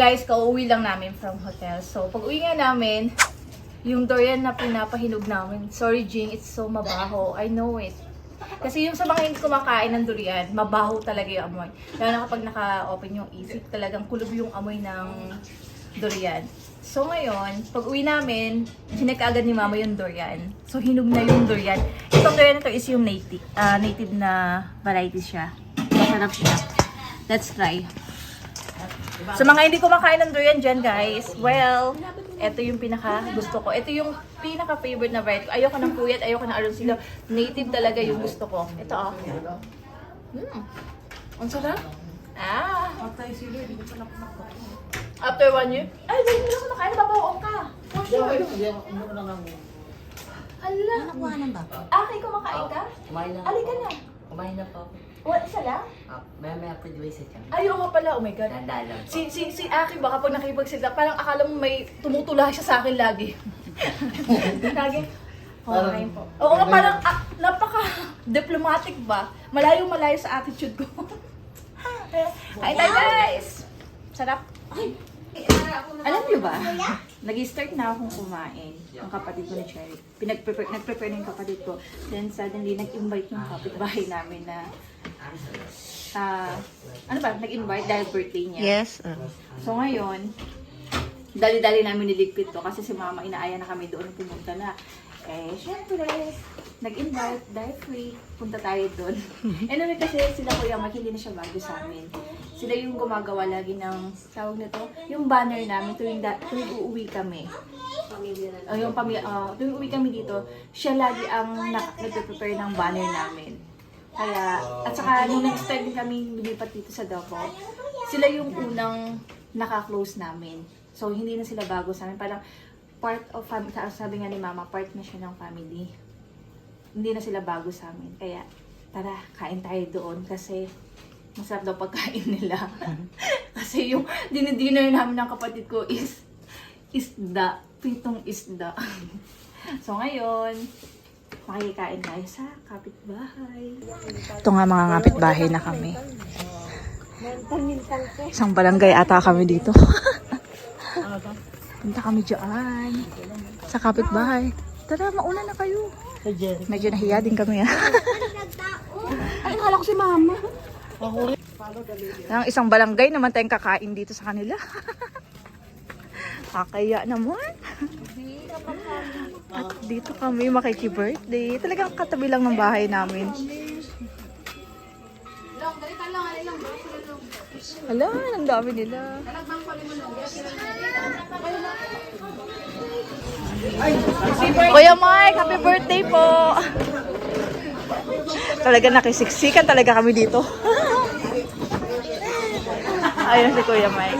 Guys, kauwi lang namin from hotel. So, pag uwi nga namin, yung durian na pinapahinog namin, sorry Jing, it's so mabaho. I know it. Kasi yung sa mga hindi kumakain ng durian, mabaho talaga yung amoy. Lalo na kapag naka-open yung isip, talagang kulob yung amoy ng durian. So ngayon, pag uwi namin, chinek agad ni mama yung durian. So hinog na yung durian. Itong durian na to is yung native, ah, native na variety siya. Masarap siya. Let's try. Sa mga hindi kumakain ng durian dyan, guys, well, ito yung pinaka gusto ko. Ito yung pinaka favorite na variety. Ayoko ng puyat, ayoko ng aroncillo. Native talaga yung gusto ko. Ito, oh. Mm. Ang sarap. Ah. After one year? Ay, hindi mo na ako nakain. Nababaon ka. For sure. Hala. Nakuha ba? Aki, kumakain ka? Kumain na. Kumain na po. Wala, isa lang? Ah, maya maya po di ba isa dyan? Ayaw nga pala. Oh my God. Tanda lang. Si, si, si Aki baka pag nakipagsalita, parang akala mo may tumutula siya sa akin lagi. lagi. Okay po. Oo nga, parang ah, napaka-diplomatic ba? Malayo-malayo sa attitude ko. Hi, tayo guys! Sarap. Alam niyo ba, nag-start na akong kumain ng kapatid ko ni Cherry. Pinag-prepare, nag-prepare na yung kapatid ko. Then suddenly, nag-invite yung kapitbahay namin na ah, ano ba, nag-invite dahil birthday niya. Yes. uh. So ngayon, dali-dali namin niligpit to kasi si mama inaaya na kami doon pumunta na. Eh, syempre, nag-invite dahil free, punta tayo doon. anyway, kasi sila Kuya Mike, hindi na siya bago sa amin. Sila yung gumagawa lagi ng, tawag nito, yung banner namin tuwing, da, tuwing uuwi kami. Uh, yung pamilya, uh, tuwing uwi kami dito, siya lagi ang na- nagpe-prepare ng banner namin. Kaya, at saka nung nag-start din kami lumipat dito sa Davao, sila yung unang naka-close namin. So, hindi na sila bago sa amin. Parang part of family, sabi nga ni mama, part na siya ng family. Hindi na sila bago sa amin. Kaya, tara, kain tayo doon kasi masarap daw pagkain nila. kasi yung dinidinner namin ng kapatid ko is isda. Pitong isda. so, ngayon, makikikain tayo sa kapitbahay. Ito nga mga kapitbahay na kami. Isang barangay ata kami dito. Punta kami dyan. Sa kapitbahay. Tara, mauna na kayo. Medyo nahiya din kami ah. Ay, akala ko si mama. Ang isang barangay naman tayong kakain dito sa kanila. Kakaya naman. At dito kami makiki-birthday. Talagang katabi lang ng bahay namin. Hala, ang dami nila. Kuya Mike, happy birthday po! Talaga nakisiksikan talaga kami dito. Ayun si Kuya Mike.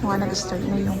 Mga nag-start na yung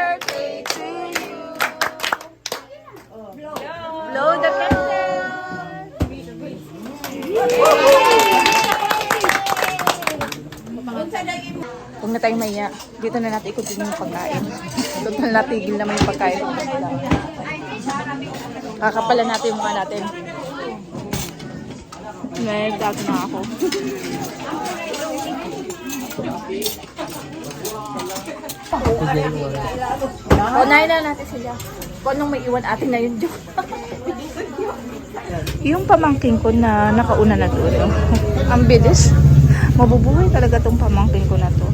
Huwag na tayong maya. Dito na natin ikutin yung pagkain. Doon na natigil naman yung pagkain. Kakapalan natin yung mukha natin. Ngayon, gago na ako. O, nahin na natin sila. Kung anong may iwan atin na yun, Diyo. yung pamangking ko na nakauna na doon. Ang bilis. Mabubuhay talaga tong pamangking ko na to.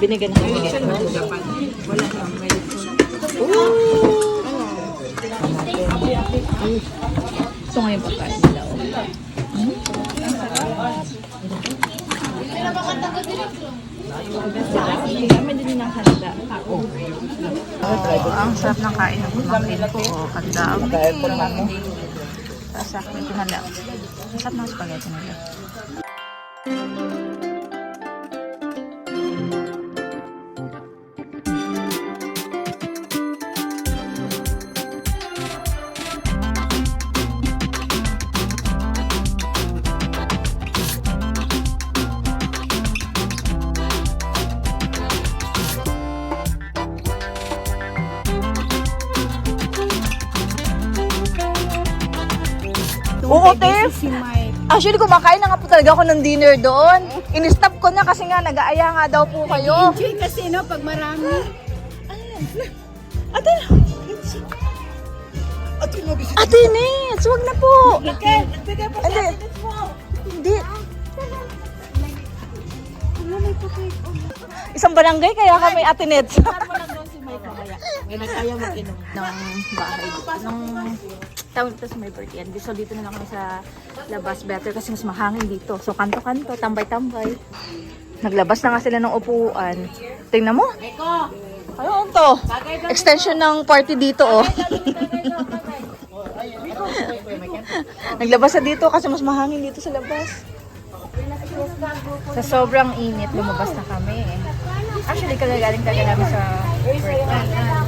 Binigyan na Ito nga yung pagkain nila. oh. Oh, ang sarap ng kain ng pamangkin ko. Oh, handa. Tapos sa medyo malap. Masarap ng spaghetti nila. Oo, Tef. Si Mike. Actually, kumakain na nga po talaga ako ng dinner doon. In-stop ko na kasi nga nag-aaya nga daw po kayo. Enjoy kasi no, pag marami. Ate, Ate Nets, wag na po. Hindi. Hindi. Isang barangay kaya kami Ate Nets. May nagkaya mag-inom. ng bahay ng dito sa may birthday. And so dito na lang kami sa labas better kasi mas mahangin dito. So kanto-kanto, tambay-tambay. Naglabas na nga sila ng upuan. Tingnan mo. Ano to? Extension ng party dito oh. Naglabas na dito kasi mas mahangin dito sa labas. Sa sobrang init, lumabas na kami. Actually, kagagaling talaga namin sa birthday.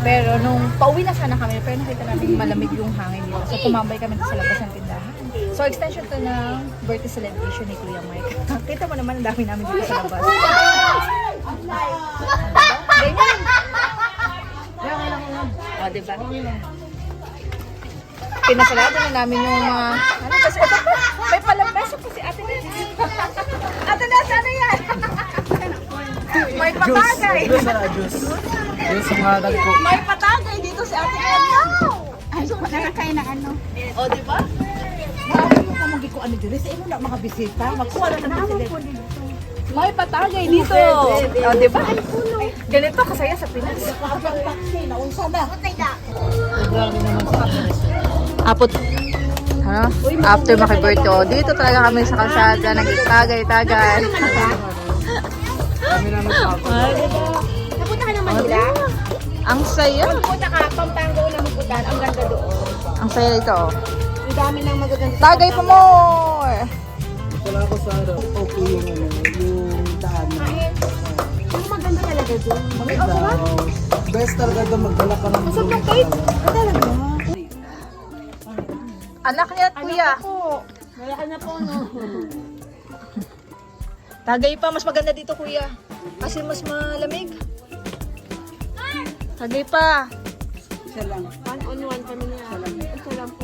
Pero nung pauwi na sana kami, pero nakita namin malamig yung hangin dito. So, tumambay kami sa labas ng tindahan. So, extension to ng birthday celebration ni Kuya Mike. Kita mo naman, ang dami namin dito sa labas. Ganyan. O, diba? Pinasarado na namin yung mga... Ano, kasi ito pa, may palambeso po si Ate Nes. Ate Nes, ano yan? May patagay. Juice ang halag po. May patagay dito si Ate Nes. Ay, so nakakain na ano. O, di ba? Marami mo ka magi ko ano dito. Sa imo na mga bisita. Magkuha na naman sila. May patagay dito. O, di ba? Ganito kasaya sa Pinas. Naunsa na. Apot. Ha? After makibirthday, oh, dito talaga kami sa kalsada, nagtagay-tagay. Kami na nagpapag. Napunta ka naman nila? Ang saya. Punta ka, Pampanga na mapuntahan. Ang ganda doon. Ang saya ito. Ang dami ng magaganda. Tagay pa more! Wala ko sa ano, okay yung ano, yung daan. Ang maganda talaga doon. May Oh, Best talaga doon magdala ka ng Masarap yung cake. Ah, talaga? Anak niya at kuya. Po. Malaki na po, no? Tagay pa, mas maganda dito kuya. Kasi mas malamig. Tagay pa. Isa lang. One on one kami niya. Isa lang. Po.